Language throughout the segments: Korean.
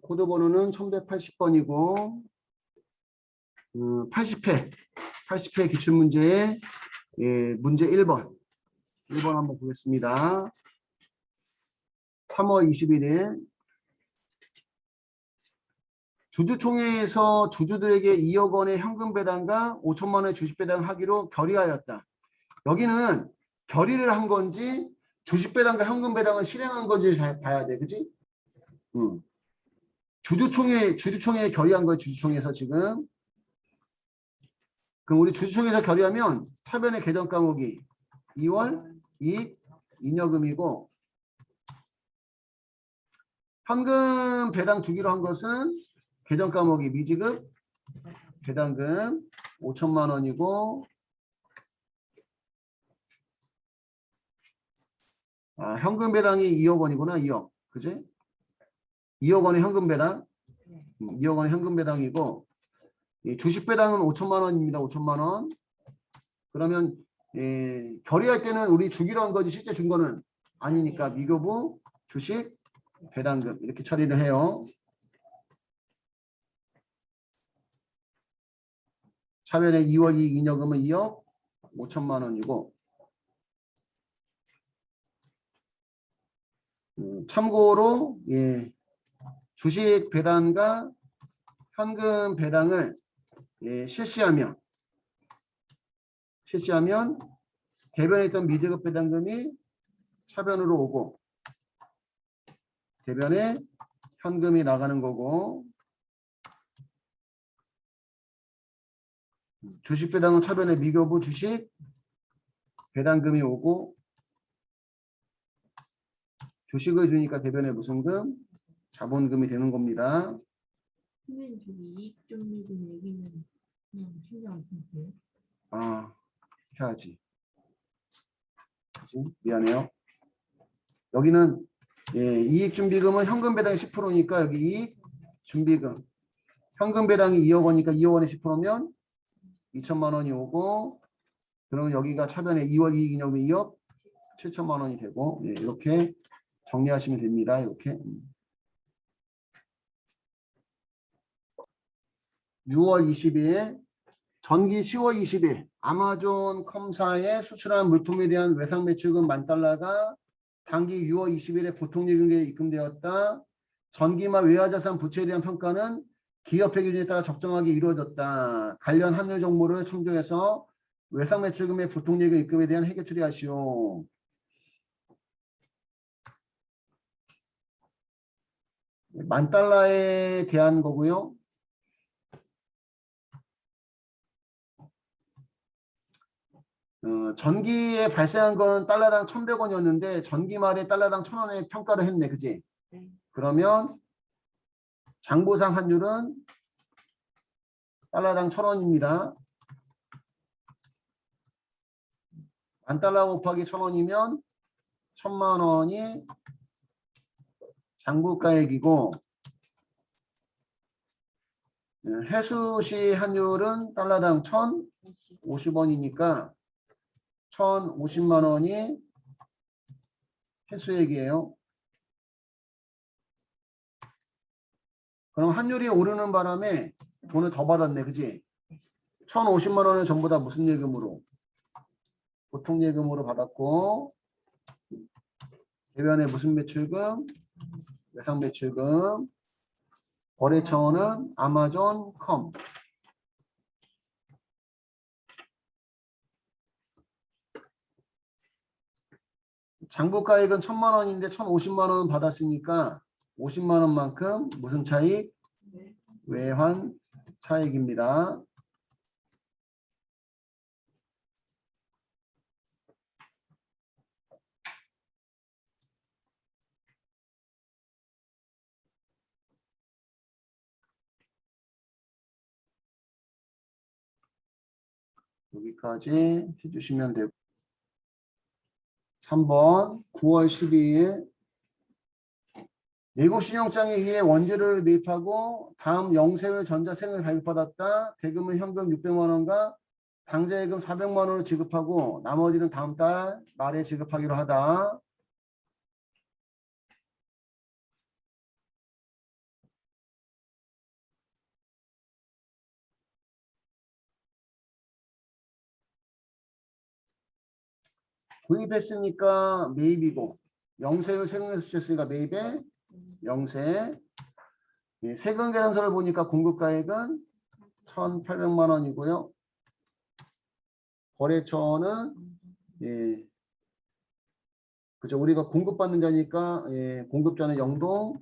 코드 번호는 1180번이고 80회 80회 기출문제의 예, 문제 1번 1번 한번 보겠습니다. 3월 21일 주주총회에서 주주들에게 2억 원의 현금 배당과 5천만 원의 주식 배당하기로 결의하였다. 여기는 결의를 한 건지 주식 배당과 현금 배당을 실행한 건지 잘 봐야 돼. 그지? 응. 주주총회 주주총회에 결의한 거예요. 주주총회에서 지금. 그럼 우리 주주총회에서 결의하면 차변의 계정 과목이 2월 이익 잉여금이고 현금 배당 주기로 한 것은 계정 과목이 미지급 배당금 5천만 원이고 아, 현금 배당이 2억 원이구나 2억 그지? 2억 원의 현금 배당? 음, 2억 원의 현금 배당이고 이 주식 배당은 5천만 원입니다. 5천만 원. 그러면 예, 결의할 때는 우리 주기로 한 거지 실제 준 거는 아니니까 미교부 주식 배당금 이렇게 처리를 해요. 차변의 2월 이익 잉여금은 2억 5천만 원이고 음, 참고로 예, 주식 배당과 현금 배당을 예, 실시하며 실시하면 대변에 있던 미제급 배당금이 차변으로 오고 대변에 현금이 나가는 거고 주식 배당은 차변에 미교부 주식 배당금이 오고 주식을 주니까 대변에 무슨 금? 자본금이 되는 겁니다. 선생님 저기 이익 좀비금 얘기는 그냥 신경 안 쓰면 돼요? 아, 해야지. 미안해요. 여기는 예, 이익 준비금은 현금 배당이 10%니까 여기 이익 준비금. 현금 배당이 2억 원이니까 2억 원에 10%면 2천만 원이 오고 그러면 여기가 차변에 2월 이익 잉여금이 2억 7천만 원이 되고 예, 이렇게 정리하시면 됩니다. 이렇게. 6월 22일 전기 10월 20일 아마존 컴사에 수출한 물품에 대한 외상 매출금 만 달러가 단기 6월 20일에 보통예금에 입금되었다. 전기마 외화자산 부채에 대한 평가는 기업회 기준에 따라 적정하게 이루어졌다. 관련 환율 정보를 참조해서 외상 매출금의 보통예금 입금에 대한 해결 처리하시오. 만 달러에 대한 거고요. 어, 전기에 발생한 건 달러당 1,100원이었는데 전기 말에 달러당 1,000원에 평가를 했네. 그지? 네. 그러면 장부상 환율은 달러당 1,000원입니다. 만 달러 곱하기 1,000원이면 1,000만 원이 장부가액이고 예, 해수시 환율은 달러당 1,050원이니까 1,050만 원이 필수액이에요. 그럼 환율이 오르는 바람에 돈을 더 받았네. 그지? 1,050만 원은 전부 다 무슨 예금으로? 보통 예금으로 받았고 대변에 무슨 매출금? 외상 매출금. 거래처는 아마존 컴. 장부가액은 천만 원인데 천오십만 원 받았으니까 오십만 원만큼 무슨 차익? 네. 외환 차익입니다. 여기까지 해주시면 되고 3번 9월 12일 내국신용장에 의해 원재료를 매입하고 다음 영세율 전자세금을 발급받았다. 대금은 현금 600만 원과 당좌예금 400만 원을 지급하고 나머지는 다음 달 말에 지급하기로 하다. 구입했으니까 매입이고 영세율 세금계산 수치했으니까 매입에 영세 예, 세금 계산서를 보니까 공급가액은 1,800만 원이고요. 거래처는 예, 그죠 우리가 공급받는 자니까 예, 공급자는 영동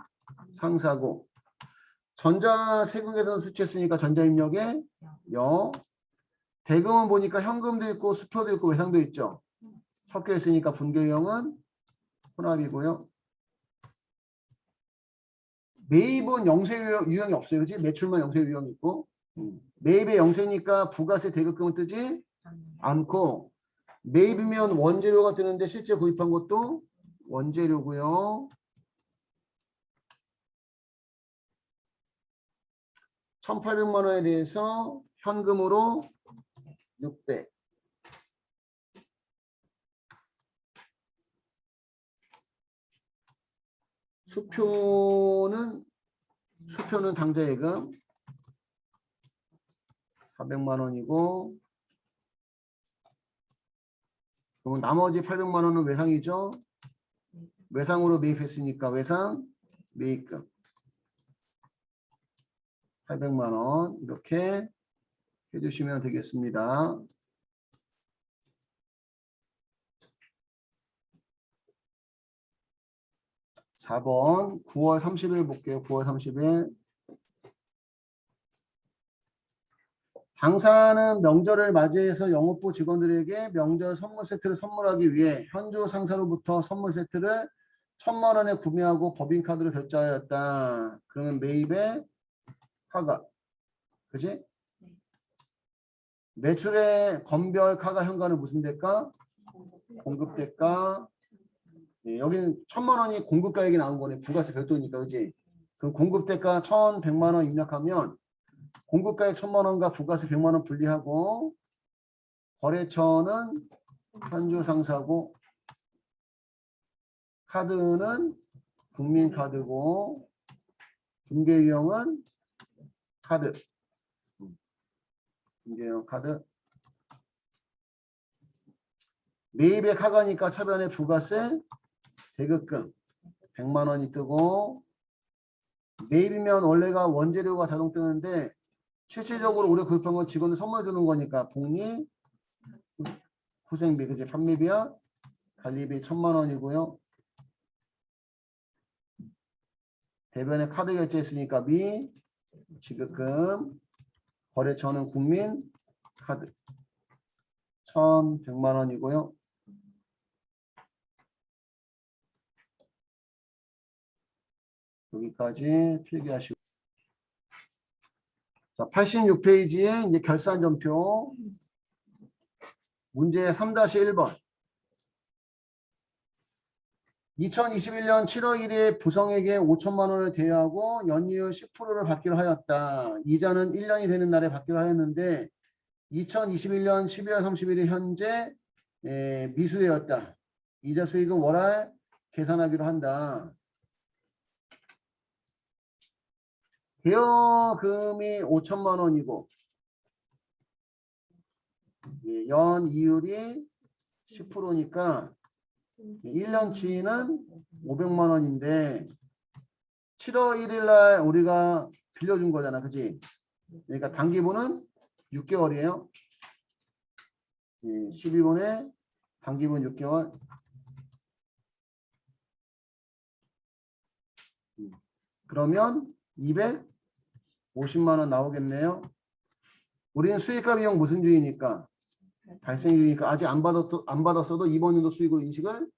상사고 전자 세금 계산 수치했으니까 전자 입력에 여 대금은 보니까 현금도 있고 수표도 있고 외상도 있죠. 섞여 있으니까 분계형은 혼합이고요. 매입은 영세 유형- 유형이 없어요. 그지? 매출만 영세 유형이 있고. 음. 매입의 영세니까 부가세 대급금은 뜨지 않고 매입이면 원재료가 뜨는데 실제 구입한 것도 원재료고요. 1,800만 원에 대해서 현금으로 600. 수표는 수표는 당좌예금 400만 원이고 그럼 나머지 800만 원은 외상이죠. 외상으로 매입했으니까 외상 매입금 800만 원 이렇게 해주시면 되겠습니다. 4번 9월 30일 볼게요. 9월 30일. 당사는 명절을 맞이해서 영업부 직원들에게 명절 선물 세트를 선물하기 위해 현주 상사로부터 선물 세트를 천만 원에 구매하고 법인카드로 결제하였다. 그러면 매입의 카가 그지? 매출의 건별 카가 현관은 무슨 대가? 공급 대가. 예, 여기는 천만 원이 공급가액이 나온 거네. 부가세 별도니까 그지? 그럼 공급 대가 천백만 원 입력하면 공급가액 천만 원과 부가세 백만 원 분리하고 거래처는 현주 상사고 카드는 국민카드고 중개유형은 카드 중개유형 카드 매입의 카가니까 차변에 부가세 대급금 100만 원이 뜨고 매입이면 원래가 원재료가 자동 뜨는데 실질적으로 우리가 구입한 건 직원들 선물 주는 거니까 복리 후생비 그지? 판매비야 관리비 천만 원이고요. 대변에 카드 결제했으니까 미 지급금 거래처는 국민 카드 천백만 원이고요 여기까지 필기하시고. 자, 86페이지에 이제 결산 전표. 문제 3-1번. 2021년 7월 1일에 부성에게 5천만 원을 대여하고 연이율 10%를 받기로 하였다. 이자는 1년이 되는 날에 받기로 하였는데 2021년 12월 31일 현재 에, 미수되었다. 이자 수익은 월할 계산하기로 한다. 대여금이 5천만 원이고 예, 연 이율이 10%니까 1년치는 500만 원인데 7월 1일 날 우리가 빌려준 거잖아. 그지? 그러니까 단기분은 6개월이에요. 예, 12분에 단기분 6개월. 음, 그러면 250만 원 나오겠네요. 우리는 수익과 비용 무슨 주의니까 발생주의니까 아직 안 받았도 안 받았어도 이번 연도 수익으로 인식을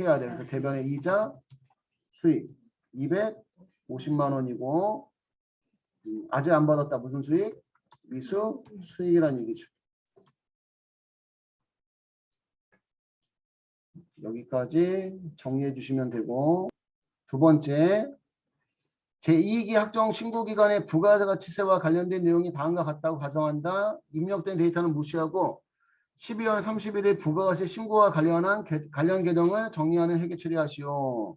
해야 돼. 그래서 대변의 이자 수익 250만 원이고 음, 아직 안 받았다 무슨 수익? 미수 수익이란 얘기죠. 여기까지 정리해 주시면 되고 두 번째 제2기 학종 신고기관의 부가가치세와 관련된 내용이 다음과 같다고 가정한다. 입력된 데이터는 무시하고 12월 30일에 부가가세 신고와 관련한 개- 관련 계정을 정리하는 회계 처리하시오.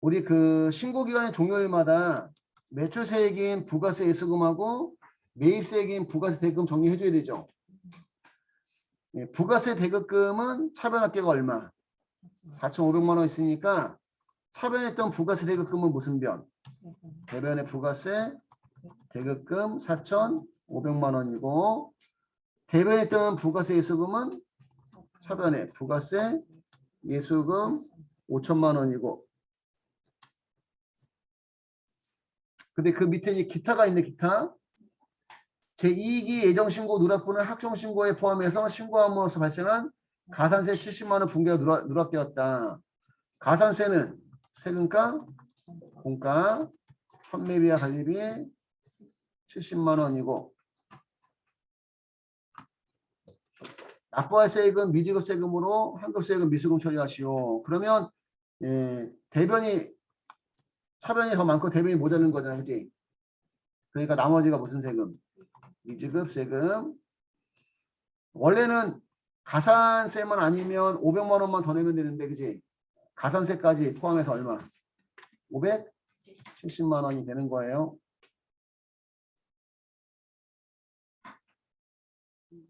우리 그 신고기간의 종료일마다 매출세액인 부가세 예수금하고 매입세액인 부가세 대금 정리해줘야 되죠. 예, 부가세 대급금은 차변합계가 얼마? 4,500만 원 있으니까 차변했던 부가세 대급금은 무슨 변? 대변의 부가세 대급금 4,500만 원이고 대변했던 부가세 예수금은 차변의 부가세 예수금 5천만 원이고 근데 그 밑에 이 기타가 있네 기타 제2기 예정신고 누락분은 학종신고에 포함해서 신고함으로써 발생한 가산세 70만 원 분계가 누락, 누락되었다. 가산세는 세금가, 공가, 판매비와 관리비 70만 원이고 납부할 세액은 미지급 세금으로 환급 세금 미수금 처리하시오. 그러면 예, 대변이 차변이 더 많고 대변이 모자른 거잖아, 그지? 그러니까 나머지가 무슨 세금? 미지급 세금. 원래는 가산세만 아니면 500만 원만 더 내면 되는데, 그지? 가산세까지 포함해서 얼마? 570만 원이 되는 거예요.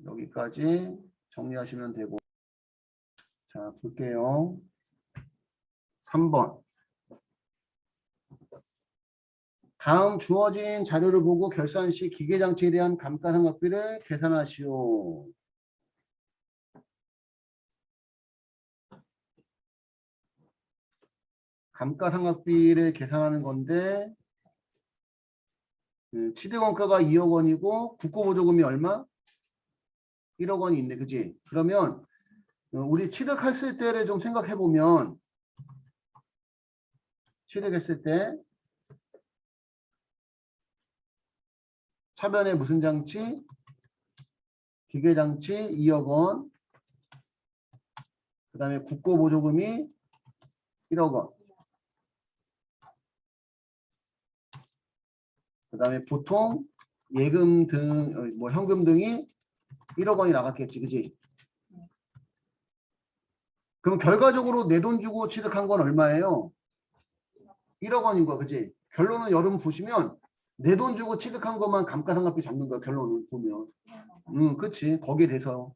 여기까지 정리하시면 되고. 자, 볼게요. 3번. 다음 주어진 자료를 보고 결산 시 기계장치에 대한 감가상각비를 계산하시오. 감가상각비를 계산하는 건데 그 취득원가가 2억 원이고 국고보조금이 얼마? 1억 원이 있네, 그지? 그러면 어, 우리 취득했을 때를 좀 생각해 보면 취득했을 때 차변에 무슨 장치? 기계장치 2억 원. 그 다음에 국고보조금이 1억 원. 그 다음에 보통 예금 등, 어, 뭐 현금 등이 1억 원이 나갔겠지, 그지? 그럼 결과적으로 내 돈 주고 취득한 건 얼마예요? 1억 원인 거야, 그지? 결론은 여러분 보시면 내 돈 주고 취득한 것만 감가상각비 잡는 거야, 결론은 보면. 음, 그치. 거기에 대해서.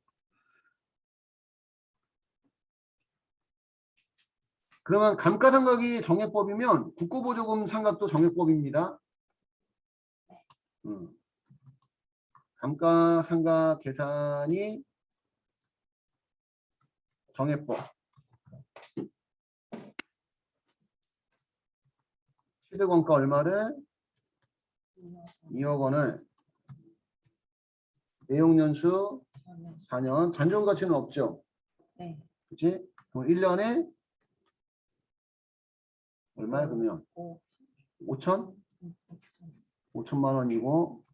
그러면 감가상각이 정액법이면 국고보조금 상각도 정액법입니다. 음. 감가상각 계산이 정액법. 취득원가 얼마를 2억 원을 내용연수 4년 잔존 가치는 없죠. 네. 그치? 그럼 1년에 얼마야 그러면? 5천? 5천 만 원이고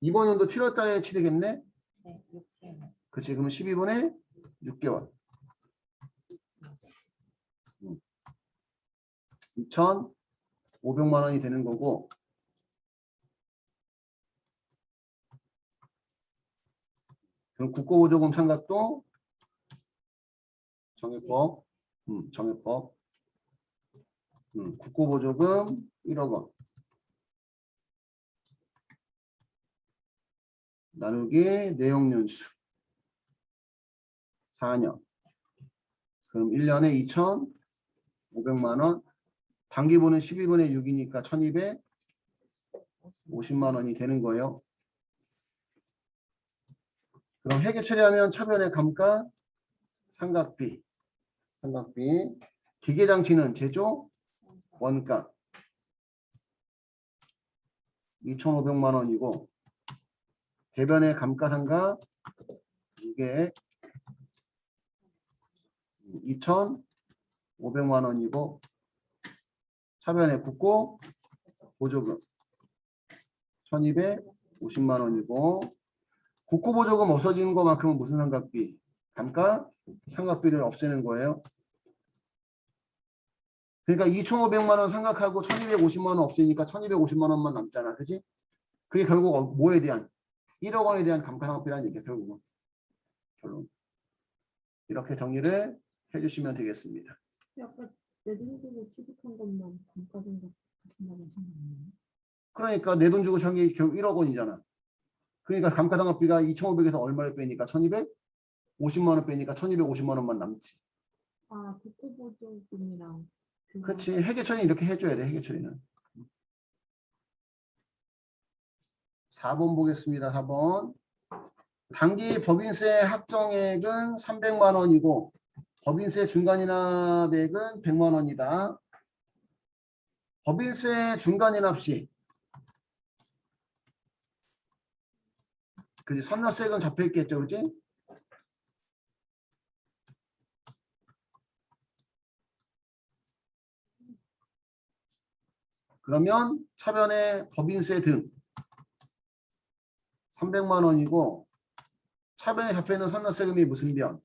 이번 연도 7월 달에 취득했네? 네, 6개월. 그치? 그러면 12분에 6개월. 2,500만 원이 되는 거고 그럼 국고보조금 상각도 정액법, 음, 정액법, 음, 국고보조금 1억 원. 나누기 내용연수. 4년. 그럼 1년에 2,500만 원. 단기분은 12분의 6이니까 1,250만 원이 되는 거예요. 그럼 회계 처리하면 차변의 감가 삼각비. 삼각비. 기계장치는 제조 원가 2,500만 원이고 대변의 감가상각 이게 2,500만 원이고 차변의 국고 보조금 1,250만 원이고 국고 보조금 없어지는 것만큼은 무슨 상각비? 감가 상각비를 없애는 거예요. 그러니까 2,500만 원 상각하고 1,250만 원 없으니까 1,250만 원만 남잖아. 그지? 그게 결국 어- 뭐에 대한 1억 원에 대한 감가상각비라는 얘기야, 결국은. 결론. 이렇게 정리를 해주시면 되겠습니다. 내돈 주고 취득한 것만 감가상각 하신다고 하셨나요? 그러니까 내 돈 주고 형이 결국 1억 원이잖아. 그러니까 감가상각비가 2,500에서 얼마를 빼니까 1,200? 50만 원 빼니까 1,250만 원만 남지. 아 국고보조금이랑 그렇지. 회계 처리 이렇게 해줘야 돼. 회계 처리는. 4번 보겠습니다. 4번. 단기 법인세 확정액은 300만 원이고 법인세 중간인합액은 100만 원이다. 법인세 중간인합 시 그지 선납세금 잡혀 있겠죠, 그지? 그러면 차변에 법인세 등 300만 원이고 차변에 잡혀 있는 선납세금이 무슨 변?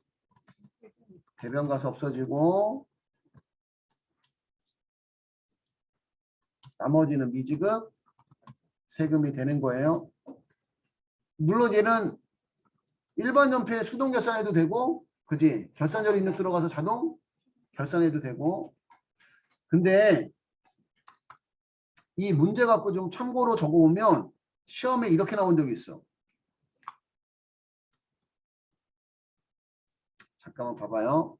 대변 가서 없어지고 나머지는 미지급 세금이 되는 거예요. 물론 얘는 일반 연필 수동 결산해도 되고, 그지? 결산자로 입력 들어가서 자동 결산해도 되고. 근데 이 문제 갖고 좀 참고로 적어보면 시험에 이렇게 나온 적이 있어. 잠깐만 봐봐요.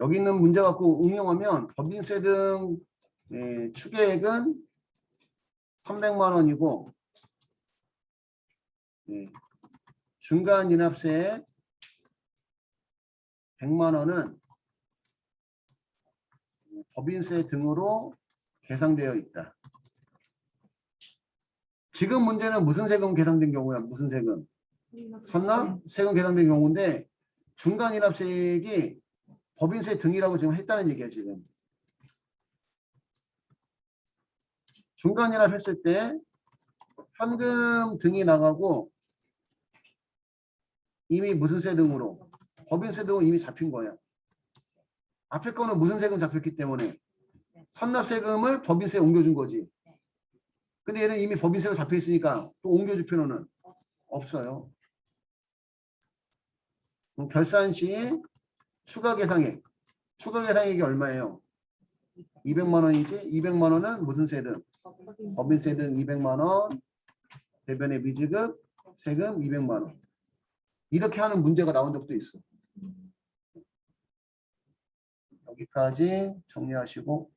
여기 있는 문제 갖고 응용하면 법인세 등 예, 추계액은 300만 원이고 예, 중간 인합세 100만 원은 법인세 등으로 계상되어 있다. 지금 문제는 무슨 세금 계상된 경우야? 무슨 세금? 선납 세금 계산된 경우인데 중간 인합세액이 법인세 등이라고 지금 했다는 얘기야 지금. 중간 인합 했을 때 현금 등이 나가고 이미 무슨 세 등으로 법인세 등으로 이미 잡힌 거야. 앞에 거는 무슨 세금 잡혔기 때문에 선납 세금을 법인세에 옮겨준 거지. 근데 얘는 이미 법인세가 잡혀 있으니까 또 옮겨줄 필요는 없어요. 결산 시 추가 계상액. 추가 계상액이 얼마예요? 200만 원이지? 200만 원은 무슨 세금? 법인세 등 200만 원, 대변의 미지급, 세금 200만 원. 이렇게 하는 문제가 나온 적도 있어. 여기까지 정리하시고